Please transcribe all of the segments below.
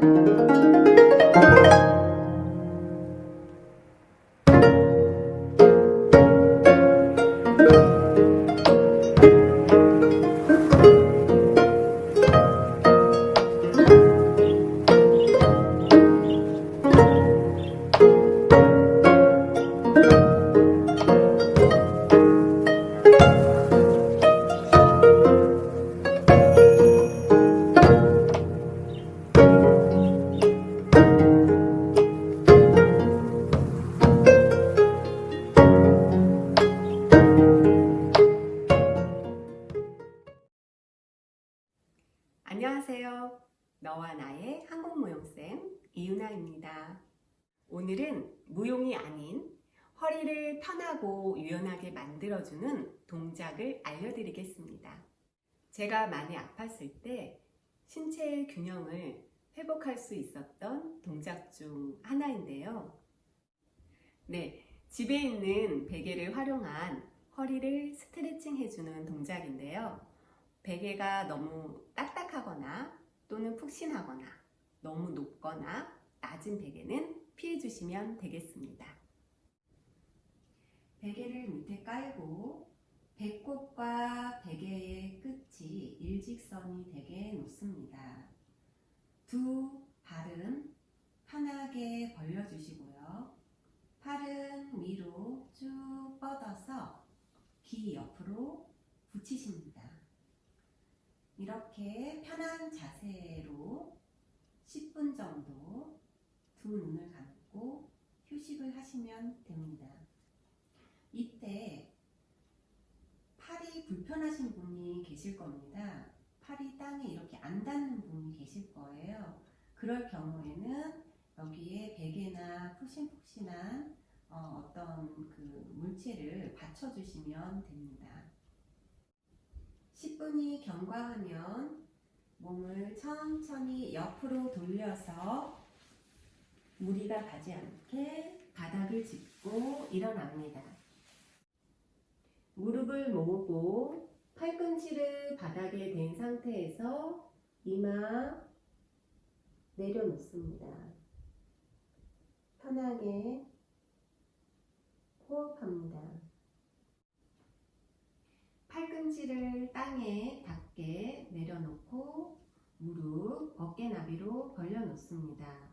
안 너와 나의 한국 무용쌤 이윤아입니다. 오늘은 무용이 아닌 허리를 편하고 유연하게 만들어주는 동작을 알려드리겠습니다. 제가 많이 아팠을 때 신체의 균형을 회복할 수 있었던 동작 중 하나인데요. 네, 집에 있는 베개를 활용한 허리를 스트레칭 해주는 동작인데요. 베개가 너무 딱딱하거나 또는 푹신하거나 너무 높거나 낮은 베개는 피해 주시면 되겠습니다. 베개를 밑에 깔고 배꼽과 베개의 끝이 일직선이 되게 놓습니다. 두 발은 편하게 벌려주시고요. 팔은 위로 쭉 뻗어서 귀 옆으로 붙이십니다. 이렇게 편한 자세로 10분 정도 두 눈을 감고 휴식을 하시면 됩니다. 이때 팔이 불편하신 분이 계실 겁니다. 팔이 땅에 이렇게 안 닿는 분이 계실 거예요. 그럴 경우에는 여기에 베개나 푹신푹신한 어, 어떤 그 물체를 받쳐주시면 됩니다. 10분이 경과하면 몸을 천천히 옆으로 돌려서 무리가 가지 않게 바닥을 짚고 일어납니다. 무릎을 모으고 팔꿈치를 바닥에 댄 상태에서 이마 내려놓습니다. 편하게 호흡합니다. 팔꿈치를 땅에 닿게 내려놓고 무릎 어깨 나비로 벌려놓습니다.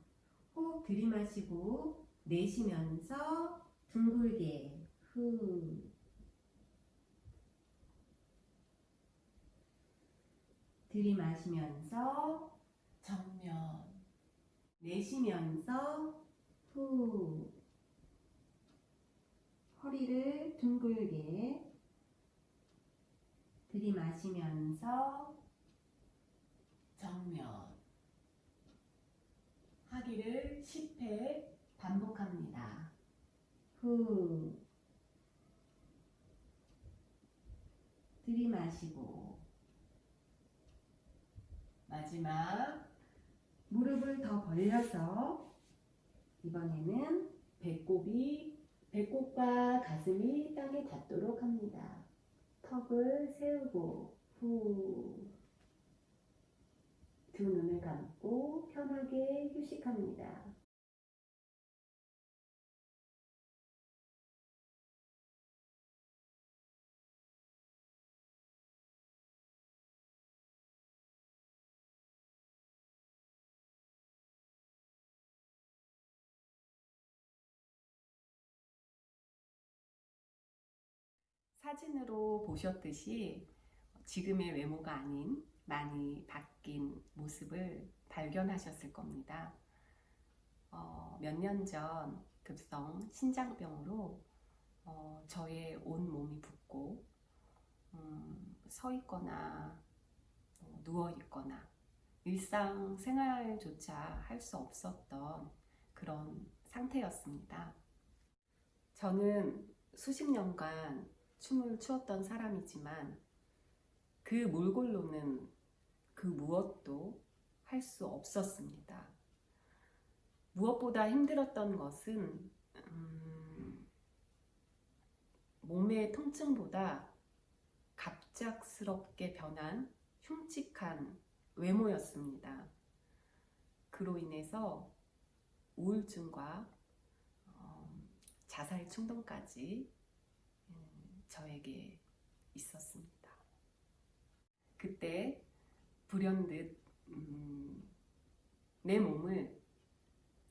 호흡 들이마시고 내쉬면서 둥글게 후. 들이마시면서 정면. 내쉬면서 후. 허리를 둥글게 들이마시면서 정면 하기를 10회 반복합니다. 후 들이마시고 마지막 무릎을 더 벌려서 이번에는 배꼽이 배꼽과 가슴이 땅에 닿도록 합니다. 턱을 세우고 후. 두 눈을 감고 편하게 휴식합니다. 사진으로 보셨듯이 지금의 외모가 아닌 많이 바뀐 모습을 발견하셨을 겁니다. 어, 몇 년 전 급성 신장병으로 어, 저의 온 몸이 붓고 음, 서 있거나 어, 누워 있거나 일상 생활조차 할 수 없었던 그런 상태였습니다. 저는 수십 년간 춤을 추었던 사람이지만 그 몰골로는 그 무엇도 할 수 없었습니다. 무엇보다 힘들었던 것은 음, 몸의 통증보다 갑작스럽게 변한 흉측한 외모였습니다. 그로 인해서 우울증과 어, 자살 충동까지 음, 저에게 있었습니다. 그때 불현듯 음, 내 몸을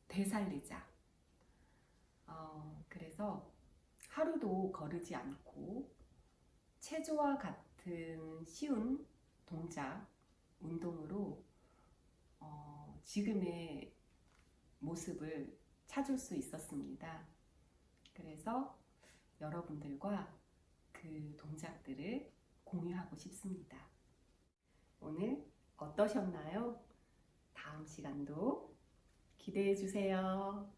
되살리자. 어, 그래서 하루도 거르지 않고 체조와 같은 쉬운 동작, 운동으로 어, 지금의 모습을 찾을 수 있었습니다. 그래서 여러분들과 그 동작들을 공유하고 싶습니다. 오늘 어떠셨나요? 다음 시간도 기대해 주세요.